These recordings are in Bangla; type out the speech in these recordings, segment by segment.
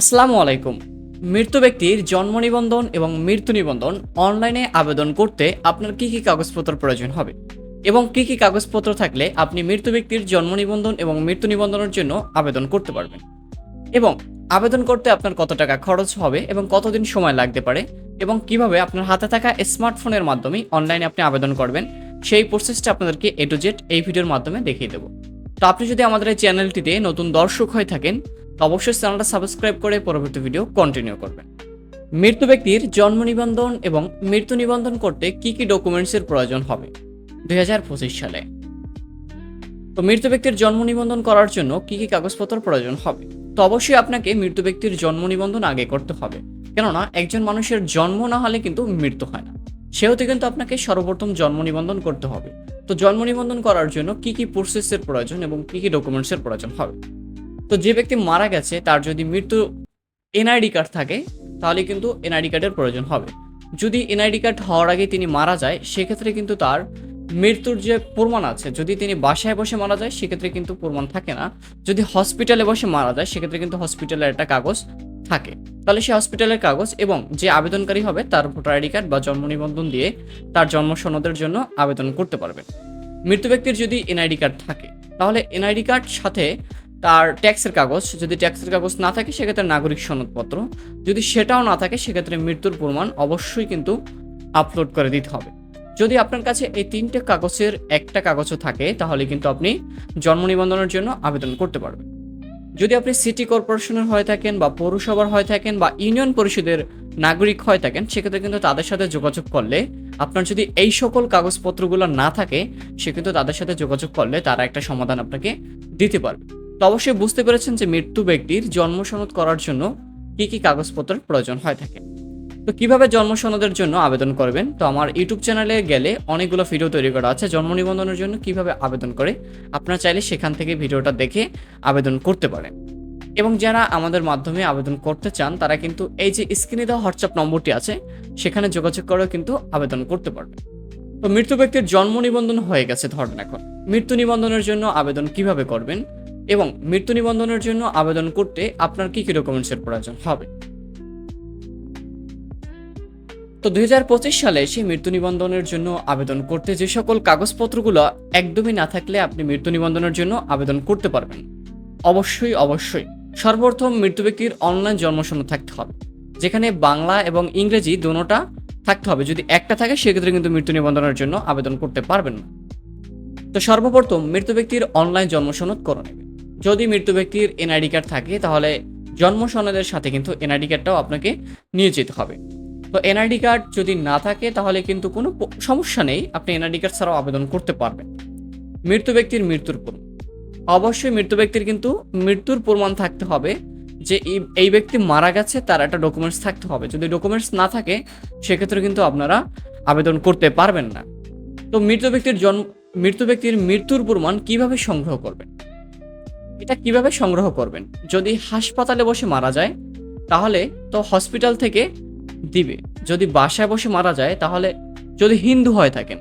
আসসালামু আলাইকুম। মৃত্যু ব্যক্তির জন্ম নিবন্ধন এবং মৃত্যু নিবন্ধন অনলাইনে আবেদন করতে আপনার কি কি কাগজপত্র প্রয়োজন হবে? এবং কি কি কাগজপত্র থাকলে আপনি মৃত্যু ব্যক্তির জন্ম নিবন্ধন এবং মৃত্যু নিবন্ধনের জন্য আবেদন করতে পারবেন? এবং আবেদন করতে আপনার কত টাকা খরচ হবে এবং কতদিন সময় লাগতে পারে? এবং কীভাবে আপনার হাতে থাকা স্মার্টফোনের মাধ্যমে অনলাইনে আপনি আবেদন করবেন? সেই প্রসেসটা আপনাদেরকে এ টু জেড এই ভিডিওর মাধ্যমে দেখিয়ে দেবো। তো আপনি যদি আমাদের এই চ্যানেলটিতে নতুন দর্শক হয়ে থাকেন তো অবশ্যই চ্যানেলটা সাবস্ক্রাইব করে পরবর্তী ভিডিও কন্টিনিউ করবেন। মৃত্যু ব্যক্তির জন্ম নিবন্ধন এবং মৃত্যু নিবন্ধন করতে কি কি ডকুমেন্টসের প্রয়োজন হবে? দু হাজার পঁচিশ সালে। তো মৃত্যু ব্যক্তির জন্ম নিবন্ধন করার জন্য কি কি কাগজপত্র প্রয়োজন হবে? তো অবশ্যই আপনাকে মৃত্যু ব্যক্তির জন্ম নিবন্ধন আগে করতে হবে। কেননা, একজন মানুষের জন্ম না হলে কিন্তু মৃত্যু হয় না। সেহেতু কিন্তু আপনাকে সর্বপ্রথম জন্ম নিবন্ধন করতে হবে। তো জন্ম নিবন্ধন করার জন্য কি কি প্রসেসের প্রয়োজন এবং কি কি ডকুমেন্টসের প্রয়োজন হবে? তো যে ব্যক্তি মারা গেছে, তার যদি মৃত্যু এনআইডি কার্ড থাকে, তাহলে কিন্তু এনআইডি কার্ডের প্রয়োজন হবে। যদি এনআইডি কার্ড হওয়ার আগে তিনি মারা যায়, সেক্ষেত্রে কিন্তু তার মৃত্যুর যে প্রমাণ আছে, যদি তিনি বাসায় বসে মারা যায়, সেক্ষেত্রে কিন্তু প্রমাণ থাকে না। যদি হসপিটালে বসে মারা যায়, সেক্ষেত্রে কিন্তু হসপিটালের একটা কাগজ থাকে। তাহলে সে হসপিটালের কাগজ এবং যে আবেদনকারী হবে, তার ভোটার আইডি কার্ড বা জন্ম নিবন্ধন দিয়ে তার জন্ম সনদের জন্য আবেদন করতে পারবে। মৃত্যু ব্যক্তির যদি এনআইডি কার্ড থাকে, তাহলে এনআইডি কার্ড সাথে তার ট্যাক্সের কাগজ, যদি ট্যাক্সের কাগজ না থাকে, সেক্ষেত্রে নাগরিক সনদপত্র। যদি সেটাও না থাকে, সেক্ষেত্রে মৃত্যুর প্রমাণ অবশ্যই কিন্তু আপলোড করে দিতে হবে। যদি আপনার কাছে এই তিনটে কাগজের একটা কাগজও থাকে, তাহলে কিন্তু আপনি জন্ম নিবন্ধনের জন্য আবেদন করতে পারবেন। যদি আপনি সিটি কর্পোরেশনের হয়ে থাকেন বা পৌরসভার হয়ে থাকেন বা ইউনিয়ন পরিষদের নাগরিক হয়ে থাকেন, সেক্ষেত্রে কিন্তু তাদের সাথে যোগাযোগ করলে, আপনার যদি এই সকল কাগজপত্রগুলো না থাকে, সে কিন্তু তাদের সাথে যোগাযোগ করলে তারা একটা সমাধান আপনাকে দিতে পারবে। তো অবশ্যই বুঝতে পেরেছেন যে মৃত্যু ব্যক্তির জন্ম সনদ করার জন্য কি কি কাগজপত্রের প্রয়োজন হয়ে থাকে। তো কীভাবে জন্ম সনদের জন্য আবেদন করবেন? তো আমার ইউটিউব চ্যানেলে গেলে অনেকগুলো ভিডিও তৈরি করা আছে জন্ম নিবন্ধনের জন্য কীভাবে আবেদন করে। আপনারা চাইলে সেখান থেকে ভিডিওটা দেখে আবেদন করতে পারেন। এবং যারা আমাদের মাধ্যমে আবেদন করতে চান, তারা কিন্তু এই যে স্ক্রিনে দেওয়া হোয়াটসঅ্যাপ নম্বরটি আছে, সেখানে যোগাযোগ করেও কিন্তু আবেদন করতে পারবেন। তো মৃত্যু ব্যক্তির জন্ম নিবন্ধন হয়ে গেছে ধরেন এখন। মৃত্যু নিবন্ধনের জন্য আবেদন কীভাবে করবেন? এবং মৃত্যু নিবন্ধনের জন্য আবেদন করতে আপনার কি কি ডকুমেন্টসের প্রয়োজন? হবে। তো দুই হাজার পঁচিশ সালে সেই মৃত্যু নিবন্ধনের জন্য আবেদন করতে যে সকল কাগজপত্রগুলো একদমই না থাকলে আপনি মৃত্যু নিবন্ধনের জন্য আবেদন করতে পারবেন। অবশ্যই অবশ্যই। সর্বপ্রথম মৃত্যু ব্যক্তির অনলাইন জন্মসনদ থাকতে হবে, যেখানে বাংলা এবং ইংরেজি দুটোটা থাকতে হবে। যদি একটা থাকে, সেক্ষেত্রে কিন্তু মৃত্যু নিবন্ধনের জন্য আবেদন করতে পারবেন না। তো সর্বপ্রথম মৃত্যু ব্যক্তির অনলাইন জন্মসনদ করে নেবে যদি মৃত্যু ব্যক্তির এনআইডি কার্ড থাকে, তাহলে জন্ম সনদের সাথে কিন্তু এনআইডি কার্ডটাও আপনাকে নিয়ে যেতে হবে। তো এনআইডি কার্ড যদি না থাকে, তাহলে কিন্তু কোনো সমস্যা নেই, আপনি এনআইডি কার্ড ছাড়াও আবেদন করতে পারবেন। মৃত্যু ব্যক্তির মৃত্যুর প্রমাণ। অবশ্যই মৃত্যু ব্যক্তির কিন্তু মৃত্যুর প্রমাণ থাকতে হবে যে এই- ব্যক্তি মারা গেছে, তার একটা ডকুমেন্টস থাকতে হবে। যদি ডকুমেন্টস না থাকে, সেক্ষেত্রে কিন্তু আপনারা আবেদন করতে পারবেন না। তো মৃত ব্যক্তির জন্ম, মৃত্যু ব্যক্তির মৃত্যুর প্রমাণ কীভাবে সংগ্রহ করবেন? এটা কীভাবে সংগ্রহ করবেন? যদি হাসপাতালে বসে মারা যায়, তাহলে তো হসপিটাল থেকে দিবে। যদি বাসায় বসে মারা যায়, তাহলে যদি হিন্দু হয়ে থাকেন,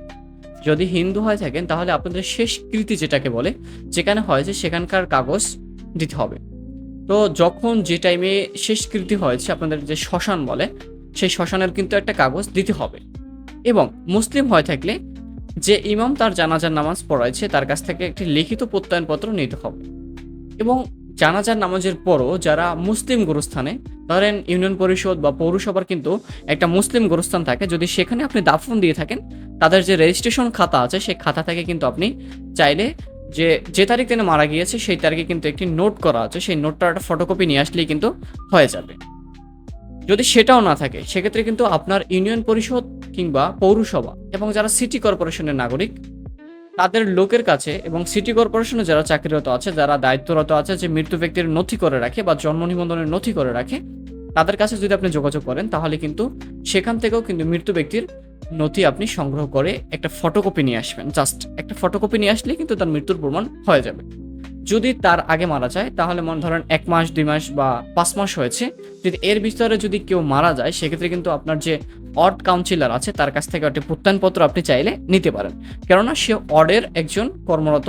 যদি হিন্দু হয়ে থাকেন, তাহলে আপনাদের শেষ কৃতি যেটাকে বলে, যেখানে হয়েছে সেখানকার কাগজ দিতে হবে। তো যখন যে টাইমে শেষ কৃতি হয়েছে, আপনাদের যে শ্মশান বলে, সেই শ্মশানের কিন্তু একটা কাগজ দিতে হবে। এবং মুসলিম হয়ে থাকলে যে ইমাম তার জানাজার নামাজ পড়াইছে, তার কাছ থেকে একটি লিখিত প্রত্যয়নপত্র নিতে হবে। এবং জানাজার নামাজের পরও যারা মুসলিম গোরস্থানে, ধরেন ইউনিয়ন পরিষদ বা পৌরসভার কিন্তু একটা মুসলিম গোরস্থান থাকে, যদি সেখানে আপনি দাফন দিয়ে থাকেন, তাদের যে রেজিস্ট্রেশন খাতা আছে, সেই খাতা থেকে কিন্তু আপনি চাইলে যে যে তারিখ তিনি মারা গিয়েছে, সেই তারিখে কিন্তু একটি নোট করা আছে, সেই নোটটার একটা ফটোকপি নিয়ে আসলেই কিন্তু হয়ে যাবে। যদি সেটাও না থাকে, সেক্ষেত্রে কিন্তু আপনার ইউনিয়ন পরিষদ কিংবা পৌরসভা এবং যারা সিটি কর্পোরেশনের নাগরিক তাদের লোকের কাছে এবং সিটি কর্পোরেশনে যারা চাকরিরত আছে, যারা দায়িত্বরত আছে, যে মৃত্যু ব্যক্তির নথি করে রাখে বা জন্ম নিবন্ধনের নথি করে রাখে, তাদের কাছে যদি আপনি যোগাযোগ করেন, তাহলে কিন্তু সেখান থেকেও কিন্তু মৃত্যু ব্যক্তির নথি আপনি সংগ্রহ করে একটা ফটোকপি নিয়ে আসবেন। জাস্ট একটা ফটোকপি নিয়ে আসলে কিন্তু তার মৃত্যুর প্রমাণ হয়ে যাবে। যদি তার আগে মারা যায়, তাহলে মনে ধরেন এক মাস, দুই মাস বা পাঁচ মাস হয়েছে। যদি এর ভিতরে যদি কেউ মারা যায়, সেক্ষেত্রে কিন্তু আপনার যে অড কাউন্সিলর আছে, তার কাছ থেকে একটি প্রত্যয়নপত্র আপনি চাইলে নিতে পারেন। কেননা সে অডের একজন কর্মরত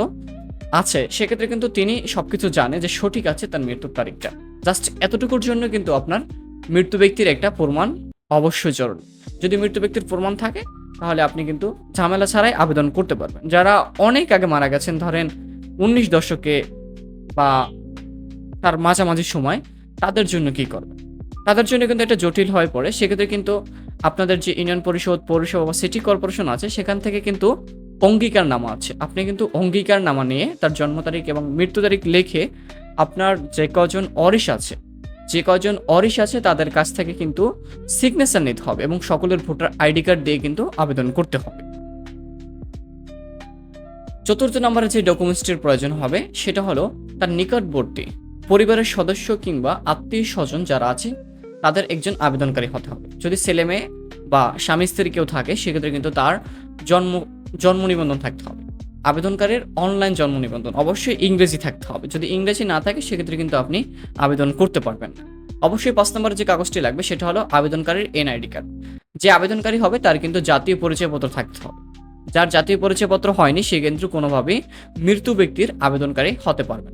আছে, সেক্ষেত্রে কিন্তু তিনি সবকিছু জানে যে সঠিক আছে তার মৃত্যুর তারিখটা। জাস্ট এতটুকুর জন্য কিন্তু আপনার মৃত্যু ব্যক্তির একটা প্রমাণ অবশ্যই জরুরি। যদি মৃত্যু ব্যক্তির প্রমাণ থাকে, তাহলে আপনি কিন্তু ঝামেলা ছাড়াই আবেদন করতে পারবেন। যারা অনেক আগে মারা গেছেন, ধরেন উনিশ দশকে বা তার মাঝামাঝি সময়, তাদের জন্য কি করবেন? তাদের জন্য কিন্তু একটা জটিল হয়ে পড়ে, সেক্ষেত্রে কিন্তু আপনাদের যে ইউনিয়ন পরিষদ, পৌরসভা বা সিটি কর্পোরেশন আছে, সেখান থেকে কিন্তু অঙ্গীকার নামা আছে। আপনি কিন্তু অঙ্গীকার নামা নিয়ে তার জন্ম তারিখ এবং মৃত্যু তারিখ লিখে আপনার যে কজন অরিশ আছে, যে কজন অরিশ আছে তাদের কাছ থেকে কিন্তু সিগনেচার নিতে হবে এবং সকলের ভোটার আইডি কার্ড দিয়ে কিন্তু আবেদন করতে হবে। চতুর্থ নম্বরে যে ডকুমেন্টসটির প্রয়োজন হবে, সেটা হলো তার নিকটবর্তী পরিবারের সদস্য কিংবা আত্মীয় স্বজন যারা আছে তাদের একজন আবেদনকারী হতে হবে। যদি ছেলে মেয়ে বা স্বামী স্ত্রী কেউ থাকে, সেক্ষেত্রে কিন্তু তার জন্ম জন্ম নিবন্ধন থাকতে হবে। আবেদনকারীর অনলাইন জন্ম নিবন্ধন অবশ্যই ইংরেজি থাকতে হবে। যদি ইংরেজি না থাকে, সেক্ষেত্রে কিন্তু আপনি আবেদন করতে পারবেন না। অবশ্যই পাঁচ নম্বরের যে কাগজটি লাগবে, সেটা হলো আবেদনকারীর এনআইডি কার্ড যে আবেদনকারী হবে, তার কিন্তু জাতীয় পরিচয়পত্র থাকতে হবে। যার জাতীয় পরিচয়পত্র হয়নি, সে কিন্তু কোনোভাবেই মৃত্যু ব্যক্তির আবেদনকারী হতে পারবে।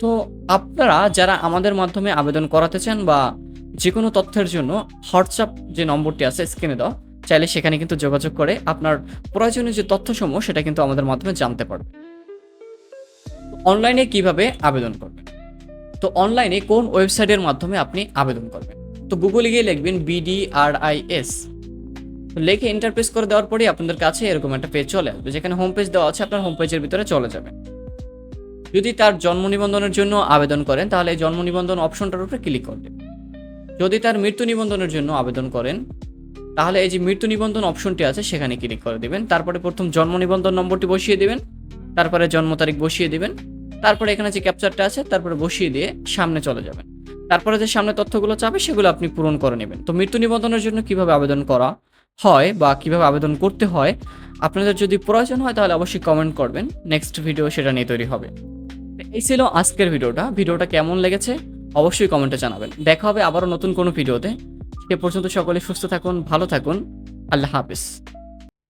তো আপনারা যারা আমাদের মাধ্যমে আবেদন করাতে চান বা যে কোনো তথ্যের জন্য হোয়াটসঅ্যাপ যে নম্বরটি আছে স্ক্রিনে দাও, চাইলে সেখানে কিন্তু যোগাযোগ করে আপনার প্রয়োজনীয় যে তথ্যসমূহ সেটা কিন্তু আমাদের মাধ্যমে জানতে পারবে। অনলাইনে কীভাবে আবেদন করবেন? তো অনলাইনে কোন ওয়েবসাইটের মাধ্যমে আপনি আবেদন করবেন? তো গুগলে গিয়ে লিখবেন বিডিআরআইএস লেখে ইন্টারপ্রেস করে দেওয়ার পরেই আপনাদের কাছে এরকম একটা পেজ চলে আসবে, যেখানে হোম পেজ দেওয়া আছে, আপনার হোম পেজের ভিতরে চলে যাবে। যদি তার জন্ম নিবন্ধনের জন্য আবেদন করেন, তাহলে জন্ম নিবন্ধন অপশনটার উপরে ক্লিক করবেন। যদি তার মৃত্যু নিবন্ধনের জন্য আবেদন করেন, তাহলে এই যে মৃত্যু নিবন্ধন অপশনটি আছে, সেখানে ক্লিক করে দিবেন। তারপরে প্রথম জন্ম নিবন্ধন নম্বরটি বসিয়ে দিবেন। তারপরে জন্ম তারিখ বসিয়ে দিবেন। তারপরে এখানে যে ক্যাপচারটা আছে, তারপরে বসিয়ে দিয়ে সামনে চলে যাবেন। তারপরে যে সামনে তথ্যগুলো চাবে, সেগুলো আপনি পূরণ করে নেবেন। তো মৃত্যু নিবন্ধনের জন্য কীভাবে আবেদন করা হয় বা কীভাবে আবেদন করতে হয়, আপনাদের যদি প্রয়োজন হয়, তাহলে অবশ্যই কমেন্ট করবেন। নেক্সট ভিডিও সেটা নিয়ে তৈরি হবে। এই ছিল আজকের ভিডিওটা ভিডিওটা কেমন লেগেছে? অবশ্যই কমেন্টে জানাবেন। দেখা হবে আবারও নতুন কোনো ভিডিওতে। সে পর্যন্ত সকলে সুস্থ থাকুন, ভালো থাকুন। আল্লাহ হাফিজ।